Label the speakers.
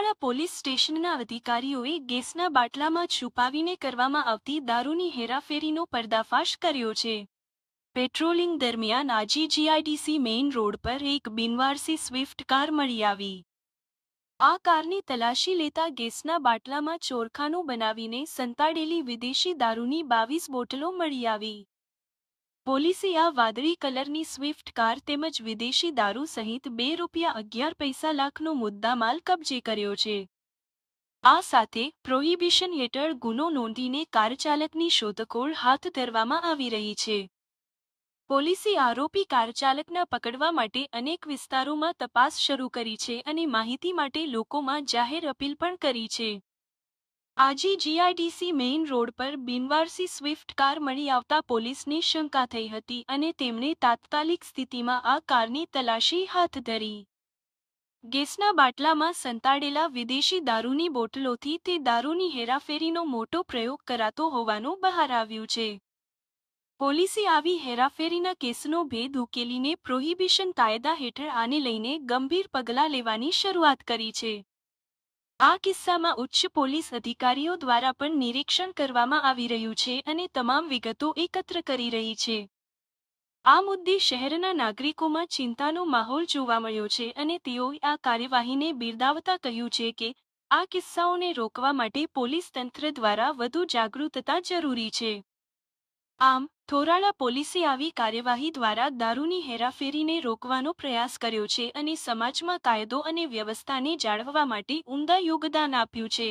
Speaker 1: Thorala police સ્ટેશનના અધિકારીઓએ ગેસના બાટલામાં છુપાવીને કરવામાં આવતી દારૂની હેરાફેરીનો પર્દાફાશ કર્યો છે. પેટ્રોલિંગ દરમિયાન આજી જીઆઈડીસી મેઇન રોડ પર એક બિનવારસી સ્વિફ્ટ કાર મળી આવી. આ કારની તલાશી લેતા ગેસના બાટલામાં ચોરખાનું બનાવીને સંતાડેલી વિદેશી દારૂની બાવીસ બોટલો મળી આવી. પોલીસે આ વાદળી કલરની સ્વિફ્ટ કાર તેમજ વિદેશી દારૂ સહિત બે રૂપિયા અગિયાર પૈસા લાખનો મુદ્દામાલ કબજે કર્યો છે. આ સાથે પ્રોહિબિશન હેઠળ ગુનો નોંધીને કાર ચાલકની શોધખોળ હાથ ધરવામાં આવી રહી છે. પોલીસે આરોપી કાર ચાલકના પકડવા માટે અનેક વિસ્તારોમાં તપાસ શરૂ કરી છે અને માહિતી માટે લોકોમાં જાહેર અપીલ પણ કરી છે. આજે જીઆઈડીસી મેઇન રોડ પર બિનવારસી સ્વિફ્ટ કાર મળી આવતા પોલીસને શંકા થઈ હતી અને તેમણે તાત્કાલિક સ્થિતિમાં આ કારની તલાશી હાથ ધરી. ગેસના બાટલામાં સંતાડેલા વિદેશી દારૂની બોટલોથી તે દારૂની હેરાફેરીનો મોટો પ્રયોગ કરાતો હોવાનું બહાર આવ્યું છે. પોલીસે આવી હેરાફેરીના કેસનો ભેદ ઉકેલીને પ્રોહિબિશન કાયદા હેઠળ આને લઈને ગંભીર પગલાં લેવાની શરૂઆત કરી છે. આ કિસ્સામાં ઉચ્ચ પોલીસ અધિકારીઓ દ્વારા પણ નિરીક્ષણ કરવામાં આવી રહ્યું છે અને તમામ વિગતો એકત્ર કરી રહી છે. આ મુદ્દે શહેરના નાગરિકોમાં ચિંતાનો માહોલ જોવા મળ્યો છે અને તેઓએ આ કાર્યવાહીને બિરદાવતા કહ્યું છે કે, આ કિસ્સાઓને રોકવા માટે પોલીસ તંત્ર દ્વારા વધુ જાગૃતતા જરૂરી છે. આમ થોરાળા પોલીસે આવી કાર્યવાહી દ્વારા દારૂની હેરાફેરીને રોકવાનો પ્રયાસ કર્યો છે અને સમાજમાં કાયદો અને વ્યવસ્થાને જાળવવા માટે ઉમદા યોગદાન આપ્યું છે.